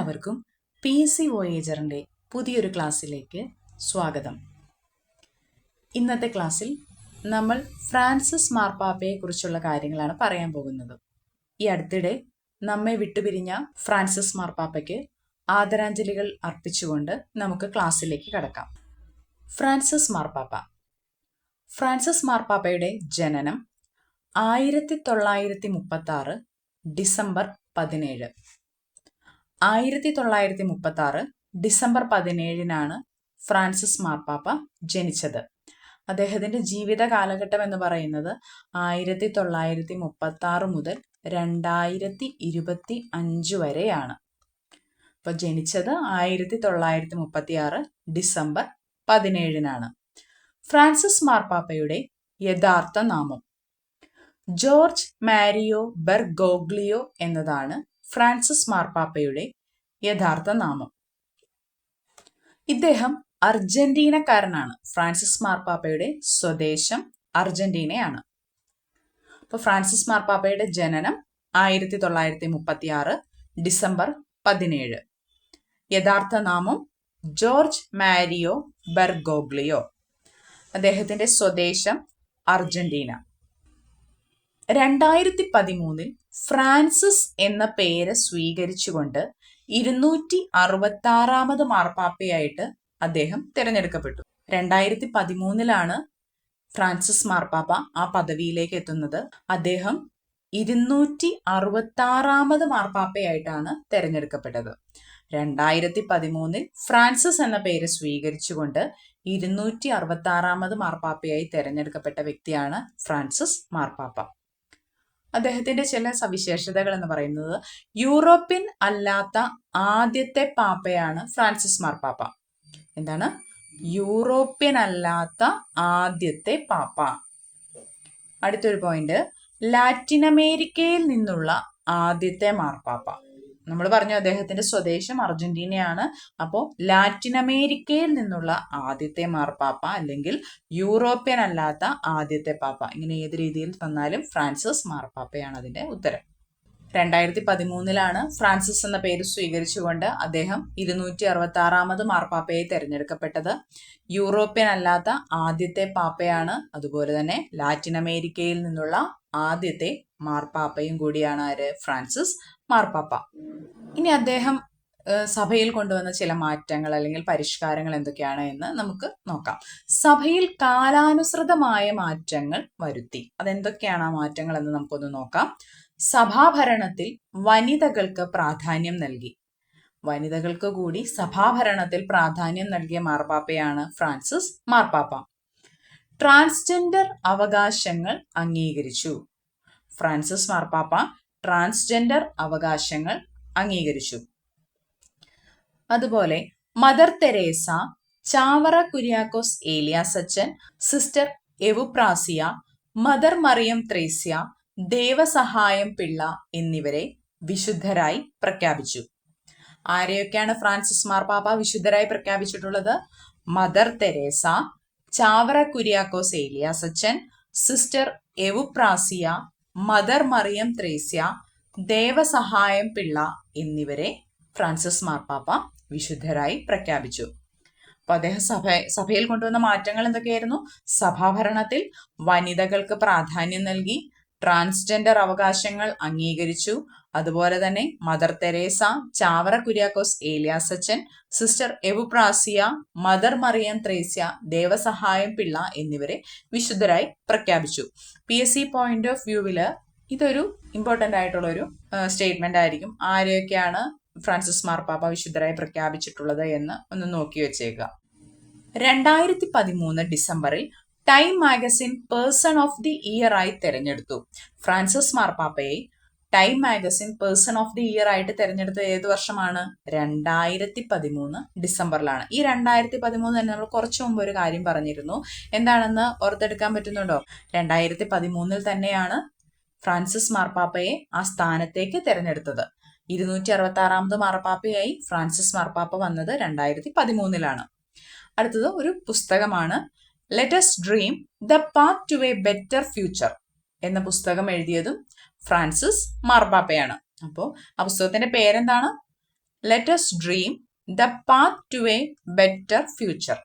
എല്ലാവർക്കും P C വോയേജറിന്റെ പുതിയൊരു ക്ലാസ്സിലേക്ക് സ്വാഗതം. ഇന്നത്തെ ക്ലാസ്സിൽ നമ്മൾ ഫ്രാൻസിസ് മാർപ്പാപ്പയെക്കുറിച്ചുള്ള കാര്യങ്ങളാണ് പറയാൻ പോകുന്നത്. ഈ അടുത്തിടെ നമ്മെ വിട്ടുപിരിഞ്ഞ ഫ്രാൻസിസ് മാർപ്പാപ്പയ്ക്ക് ആദരാഞ്ജലികൾ അർപ്പിച്ചുകൊണ്ട് നമുക്ക് ക്ലാസ്സിലേക്ക് കടക്കാം. ഫ്രാൻസിസ് മാർപ്പാപ്പ. ഫ്രാൻസിസ് മാർപ്പാപ്പയുടെ ജനനം ആയിരത്തി തൊള്ളായിരത്തി മുപ്പത്തി ആറ് ഡിസംബർ പതിനേഴ്. ആയിരത്തി തൊള്ളായിരത്തി മുപ്പത്തി ആറ് ഡിസംബർ പതിനേഴിനാണ് ഫ്രാൻസിസ് മാർപ്പാപ്പ ജനിച്ചത്. അദ്ദേഹത്തിന്റെ ജീവിത കാലഘട്ടം എന്ന് പറയുന്നത് ആയിരത്തി തൊള്ളായിരത്തി മുപ്പത്തി ആറ് മുതൽ രണ്ടായിരത്തി ഇരുപത്തി അഞ്ച് വരെയാണ്. അപ്പൊ ജനിച്ചത് ആയിരത്തി തൊള്ളായിരത്തി മുപ്പത്തി ആറ് ഡിസംബർ പതിനേഴിനാണ്. ഫ്രാൻസിസ് മാർപ്പാപ്പയുടെ യഥാർത്ഥ നാമം ജോർജ് മാരിയോ ബെർഗോഗ്ലിയോ എന്നതാണ് ഫ്രാൻസിസ് മാർപ്പാപ്പയുടെ യഥാർത്ഥ നാമം. ഇദ്ദേഹം അർജന്റീനക്കാരനാണ്. ഫ്രാൻസിസ് മാർപ്പാപ്പയുടെ സ്വദേശം അർജന്റീനയാണ്. അപ്പോൾ ഫ്രാൻസിസ് മാർപ്പാപ്പയുടെ ജനനം ആയിരത്തി തൊള്ളായിരത്തി മുപ്പത്തി ആറ് ഡിസംബർ പതിനേഴ്. യഥാർത്ഥ നാമം ജോർജ് മാരിയോ ബെർഗോഗ്ലിയോ. അദ്ദേഹത്തിന്റെ സ്വദേശം അർജന്റീന. രണ്ടായിരത്തി പതിമൂന്നിൽ ഫ്രാൻസിസ് എന്ന പേര് സ്വീകരിച്ചുകൊണ്ട് ഇരുന്നൂറ്റി അറുപത്തി ആറാമത് മാർപ്പാപ്പയായിട്ട് അദ്ദേഹം തിരഞ്ഞെടുക്കപ്പെട്ടു. രണ്ടായിരത്തി പതിമൂന്നിലാണ് ഫ്രാൻസിസ് മാർപ്പാപ്പ ആ പദവിയിലേക്ക് എത്തുന്നത്. അദ്ദേഹം ഇരുന്നൂറ്റി അറുപത്തി ആറാമത് മാർപ്പാപ്പയായിട്ടാണ് തിരഞ്ഞെടുക്കപ്പെട്ടത്. രണ്ടായിരത്തി പതിമൂന്നിൽ ഫ്രാൻസിസ് എന്ന പേര് സ്വീകരിച്ചുകൊണ്ട് ഇരുന്നൂറ്റി അറുപത്തി ആറാമത് മാർപ്പാപ്പയായി തിരഞ്ഞെടുക്കപ്പെട്ട വ്യക്തിയാണ് ഫ്രാൻസിസ് മാർപ്പാപ്പ. അദ്ദേഹത്തിന്റെ ചില സവിശേഷതകൾ എന്ന് പറയുന്നത് യൂറോപ്യൻ അല്ലാത്ത ആദ്യത്തെ പാപ്പയാണ് ഫ്രാൻസിസ് മാർപ്പാപ്പ എന്താണ്? യൂറോപ്യൻ അല്ലാത്ത ആദ്യത്തെ പാപ്പ. അടുത്തൊരു പോയിന്റ് ലാറ്റിൻ അമേരിക്കയിൽ നിന്നുള്ള ആദ്യത്തെ മാർപ്പാപ്പ നമ്മൾ പറഞ്ഞു അദ്ദേഹത്തിന്റെ സ്വദേശം അർജന്റീനയാണ്. അപ്പോൾ ലാറ്റിൻ അമേരിക്കയിൽ നിന്നുള്ള ആദ്യത്തെ മാർപ്പാപ്പ അല്ലെങ്കിൽ യൂറോപ്യൻ അല്ലാത്ത ആദ്യത്തെ പാപ്പ. ഇങ്ങനെ ഏത് രീതിയിൽ തന്നാലും ഫ്രാൻസിസ് മാർപ്പാപ്പയാണ് അതിന്റെ ഉത്തരം. രണ്ടായിരത്തി പതിമൂന്നിലാണ് ഫ്രാൻസിസ് എന്ന പേര് സ്വീകരിച്ചുകൊണ്ട് അദ്ദേഹം ഇരുന്നൂറ്റി അറുപത്തി ആറാമത് മാർപ്പാപ്പയെ തിരഞ്ഞെടുക്കപ്പെട്ടത്. യൂറോപ്യൻ അല്ലാത്ത ആദ്യത്തെ പാപ്പയാണ്. അതുപോലെ തന്നെ ലാറ്റിൻ അമേരിക്കയിൽ നിന്നുള്ള ആദ്യത്തെ മാർപ്പാപ്പയും കൂടിയാണ് ആര്? ഫ്രാൻസിസ് മാർപ്പാപ്പ. ഇനി അദ്ദേഹം സഭയിൽ കൊണ്ടുവന്ന ചില മാറ്റങ്ങൾ അല്ലെങ്കിൽ പരിഷ്കാരങ്ങൾ എന്തൊക്കെയാണ് എന്ന് നമുക്ക് നോക്കാം. സഭയിൽ കാലാനുസൃതമായ മാറ്റങ്ങൾ വരുത്തി. അതെന്തൊക്കെയാണ് ആ മാറ്റങ്ങൾ എന്ന് നമുക്കൊന്ന് നോക്കാം. സഭാഭരണത്തിൽ വനിതകൾക്ക് പ്രാധാന്യം നൽകി. വനിതകൾക്ക് കൂടി സഭാഭരണത്തിൽ പ്രാധാന്യം നൽകിയ മാർപ്പാപ്പയാണ് ഫ്രാൻസിസ് മാർപ്പാപ്പ. ട്രാൻസ്ജെൻഡർ അവകാശങ്ങൾ അംഗീകരിച്ചു. ഫ്രാൻസിസ് മാർപ്പാപ്പ ട്രാൻസ്ജെൻഡർ അവകാശങ്ങൾ അംഗീകരിച്ചു. അതുപോലെ mother Teresa Chavara Kuriakose ഏലിയാസച്ചൻ sister Euphrasia mother Mariam Thresia Devasahayam Pillai എന്നിവരെ വിശുദ്ധരായി പ്രഖ്യാപിച്ചു. ആരെയൊക്കെയാണ് ഫ്രാൻസിസ് മാർപ്പാപ്പ വിശുദ്ധരായി പ്രഖ്യാപിച്ചിട്ടുള്ളത്? Mother Teresa Chavara Kuriakose ഏലിയാസച്ചൻ sister Euphrasia mother Mariam Thresia Devasahayam Pillai എന്നിവരെ ഫ്രാൻസിസ് മാർപ്പാപ്പ വിശുദ്ധരായി പ്രഖ്യാപിച്ചു. അപ്പൊ അദ്ദേഹം സഭ സഭയിൽ കൊണ്ടുവന്ന മാറ്റങ്ങൾ എന്തൊക്കെയായിരുന്നു? സഭാഭരണത്തിൽ വനിതകൾക്ക് പ്രാധാന്യം നൽകി ട്രാൻസ്ജെൻഡർ അവകാശങ്ങൾ അംഗീകരിച്ചു. അതുപോലെ തന്നെ mother Teresa Chavara Kuriakose ഏലിയാസച്ചൻ sister Euphrasia mother Mariam Thresia Devasahayam Pillai എന്നിവരെ വിശുദ്ധരായി പ്രഖ്യാപിച്ചു. P S C point of വ്യൂവിൽ ഇതൊരു ഇമ്പോർട്ടന്റ് ആയിട്ടുള്ള ഒരു സ്റ്റേറ്റ്മെന്റ് ആയിരിക്കും. ആരെയൊക്കെയാണ് ഫ്രാൻസിസ് മാർപ്പാപ്പ വിശുദ്ധരായി പ്രഖ്യാപിച്ചിട്ടുള്ളത് എന്ന് ഒന്ന് നോക്കി വെച്ചേക്കുക. രണ്ടായിരത്തി പതിമൂന്ന് ഡിസംബറിൽ Time magazine person of the year ആയി തിരഞ്ഞെടുത്തു. ഫ്രാൻസിസ് മാർപ്പാപ്പയെ Time magazine person of the year ആയിട്ട് തിരഞ്ഞെടുത്തത് ഏത് വർഷമാണ്? രണ്ടായിരത്തി പതിമൂന്ന് ഡിസംബറിലാണ്. ഈ രണ്ടായിരത്തി പതിമൂന്ന് തന്നെ നമ്മൾ കുറച്ചു മുമ്പ് ഒരു കാര്യം പറഞ്ഞിരുന്നു. എന്താണെന്ന് ഓർത്തെടുക്കാൻ പറ്റുന്നുണ്ടോ? രണ്ടായിരത്തി പതിമൂന്നിൽ തന്നെയാണ് ഫ്രാൻസിസ് മാർപ്പാപ്പയെ ആ സ്ഥാനത്തേക്ക് തിരഞ്ഞെടുത്തത്. ഇരുന്നൂറ്റി അറുപത്തി ആറാമത് മാർപ്പാപ്പയായി ഫ്രാൻസിസ് മാർപ്പാപ്പ വന്നത് രണ്ടായിരത്തി പതിമൂന്നിലാണ് അടുത്തത് ഒരു പുസ്തകമാണ് let's dream the path to a better future എന്ന പുസ്തകം എഴുതിയതും ഫ്രാൻസിസ് മാർബാപ്പയാണ്. അപ്പോൾ ആ പുസ്തകത്തിന്റെ പേരെന്താണ്? Let's dream the path to a better future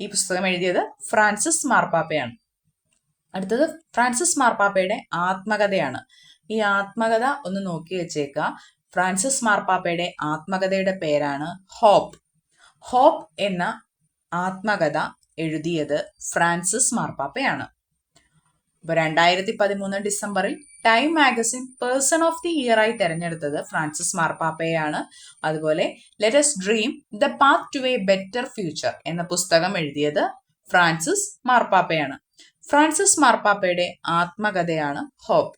ഈ പുസ്തകം എഴുതിയത് ഫ്രാൻസിസ് മാർപ്പാപ്പയാണ് അടുത്തത് ഫ്രാൻസിസ് മാർപ്പാപ്പയുടെ ആത്മകഥയാണ്. ഈ ആത്മകഥ ഒന്ന് നോക്കി വെച്ചേക്കുക ഫ്രാൻസിസ് മാർപ്പാപ്പയുടെ ആത്മകഥയുടെ പേരാണ് ഹോപ്പ്. ഹോപ്പ് എന്ന ആത്മകഥ എഴുതിയത് ഫ്രാൻസിസ് മാർപ്പാപ്പയാണ്. ഇപ്പൊ രണ്ടായിരത്തി പതിമൂന്ന് ഡിസംബറിൽ Time magazine person of the year ആയി തെരഞ്ഞെടുത്തത് ഫ്രാൻസിസ് മാർപ്പാപ്പയാണ് അതുപോലെ let's dream the path to a better future എന്ന പുസ്തകം എഴുതിയത് ഫ്രാൻസിസ് മാർപ്പാപ്പയാണ്. ഫ്രാൻസിസ് മാർപ്പാപ്പയുടെ ആത്മകഥയാണ് ഹോപ്പ്.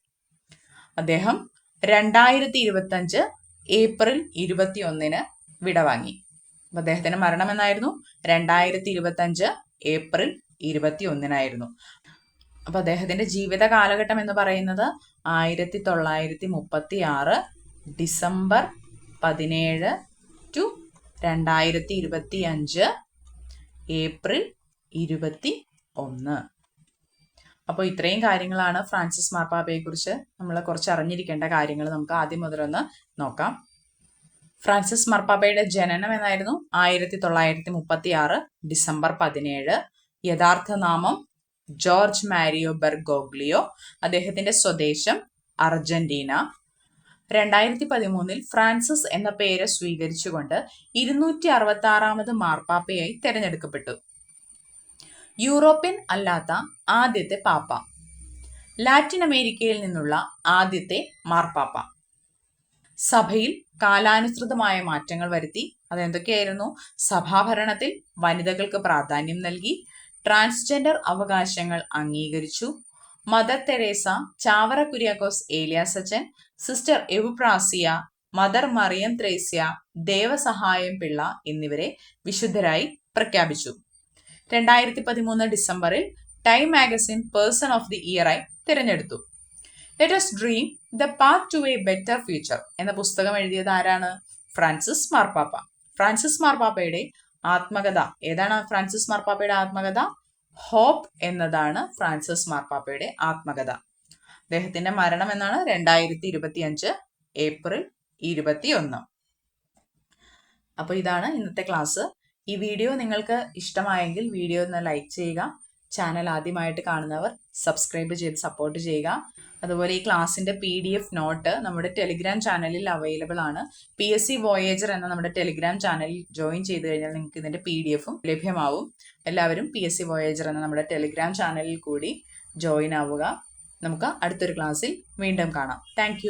അദ്ദേഹം രണ്ടായിരത്തി ഇരുപത്തി അഞ്ച് ഏപ്രിൽ ഇരുപത്തി ഒന്നിന് വിടവാങ്ങി. അദ്ദേഹത്തിന്റെ മരണം എന്നായിരുന്നു? രണ്ടായിരത്തി ഇരുപത്തി അഞ്ച് ഏപ്രിൽ ഇരുപത്തി ഒന്നിനായിരുന്നു അപ്പൊ അദ്ദേഹത്തിന്റെ ജീവിത കാലഘട്ടം എന്ന് പറയുന്നത് ആയിരത്തി തൊള്ളായിരത്തി മുപ്പത്തി ആറ് ഡിസംബർ പതിനേഴ് ടു രണ്ടായിരത്തി ഇരുപത്തി അഞ്ച് ഏപ്രിൽ ഇരുപത്തി ഒന്ന് അപ്പോൾ ഇത്രയും കാര്യങ്ങളാണ് ഫ്രാൻസിസ് മാർപ്പാപ്പയെ കുറിച്ച് നമ്മൾ കുറച്ച് അറിഞ്ഞിരിക്കേണ്ട കാര്യങ്ങൾ നമുക്ക് ആദ്യം മുതലൊന്ന് നോക്കാം. ഫ്രാൻസിസ് മാർപ്പാപ്പയുടെ ജനനം എന്നായിരുന്നു ആയിരത്തി തൊള്ളായിരത്തി മുപ്പത്തി ആറ് ഡിസംബർ പതിനേഴ്. യഥാർത്ഥ നാമം ജോർജ് മാരിയോ ബെർഗോഗ്ലിയോ. അദ്ദേഹത്തിന്റെ സ്വദേശം അർജന്റീന. രണ്ടായിരത്തി പതിമൂന്നിൽ ഫ്രാൻസിസ് എന്ന പേര് സ്വീകരിച്ചുകൊണ്ട് ഇരുന്നൂറ്റി അറുപത്തി ആറാമത് മാർപ്പാപ്പയായി തെരഞ്ഞെടുക്കപ്പെട്ടു. യൂറോപ്യൻ അല്ലാത്ത ആദ്യത്തെ പാപ്പ. ലാറ്റിൻ അമേരിക്കയിൽ നിന്നുള്ള ആദ്യത്തെ മാർപ്പാപ്പ. സഭയിൽ കാലാനുസൃതമായ മാറ്റങ്ങൾ വരുത്തി. അതെന്തൊക്കെയായിരുന്നു? സഭാഭരണത്തിൽ വനിതകൾക്ക് പ്രാധാന്യം നൽകി. ട്രാൻസ്ജെൻഡർ അവകാശങ്ങൾ അംഗീകരിച്ചു. Mother Teresa Chavara Kuriakose ഏലിയാസച്ചൻ sister Euphrasia mother Mariam Thresia Devasahayam Pillai എന്നിവരെ വിശുദ്ധരായി പ്രഖ്യാപിച്ചു. രണ്ടായിരത്തി പതിമൂന്ന് ഡിസംബറിൽ Time magazine person of the ഇയറായി തിരഞ്ഞെടുത്തു. Let's dream the path to a better future എന്ന പുസ്തകം എഴുതിയത് ആരാണ്? ഫ്രാൻസിസ് മാർപ്പാപ്പ ഫ്രാൻസിസ് മാർപ്പാപ്പയുടെ ആത്മകഥ. ഏതാണ് ഫ്രാൻസിസ് മാർപ്പാപ്പയുടെ ആത്മകഥ? ഹോപ്പ് എന്നതാണ് ഫ്രാൻസിസ് മാർപ്പാപ്പയുടെ ആത്മകഥ. അദ്ദേഹത്തിന്റെ മരണം എന്നാണ് രണ്ടായിരത്തി ഇരുപത്തി അഞ്ച് ഏപ്രിൽ ഇരുപത്തി ഒന്ന് അപ്പോൾ ഇതാണ് ഇന്നത്തെ ക്ലാസ്. ഈ വീഡിയോ നിങ്ങൾക്ക് ഇഷ്ടമായെങ്കിൽ വീഡിയോ ഒന്ന് ലൈക്ക് ചെയ്യുക. ചാനൽ ആദ്യമായിട്ട് കാണുന്നവർ സബ്സ്ക്രൈബ് ചെയ്ത് സപ്പോർട്ട് ചെയ്യുക. അതുപോലെ ഈ ക്ലാസ്സിന്റെ പി ഡി എഫ് നോട്ട് നമ്മുടെ ടെലിഗ്രാം ചാനലിൽ അവൈലബിൾ ആണ്. പി എസ് സി വോയേജർ എന്ന നമ്മുടെ ടെലിഗ്രാം ചാനലിൽ ജോയിൻ ചെയ്ത് കഴിഞ്ഞാൽ നിങ്ങൾക്ക് ഇതിന്റെ പി ഡി എഫും ലഭ്യമാവും. എല്ലാവരും പി എസ് സി വോയേജർ എന്ന നമ്മുടെ ടെലിഗ്രാം ചാനലിൽ കൂടി ജോയിൻ ആവുക. നമുക്ക് അടുത്തൊരു ക്ലാസ്സിൽ വീണ്ടും കാണാം. താങ്ക്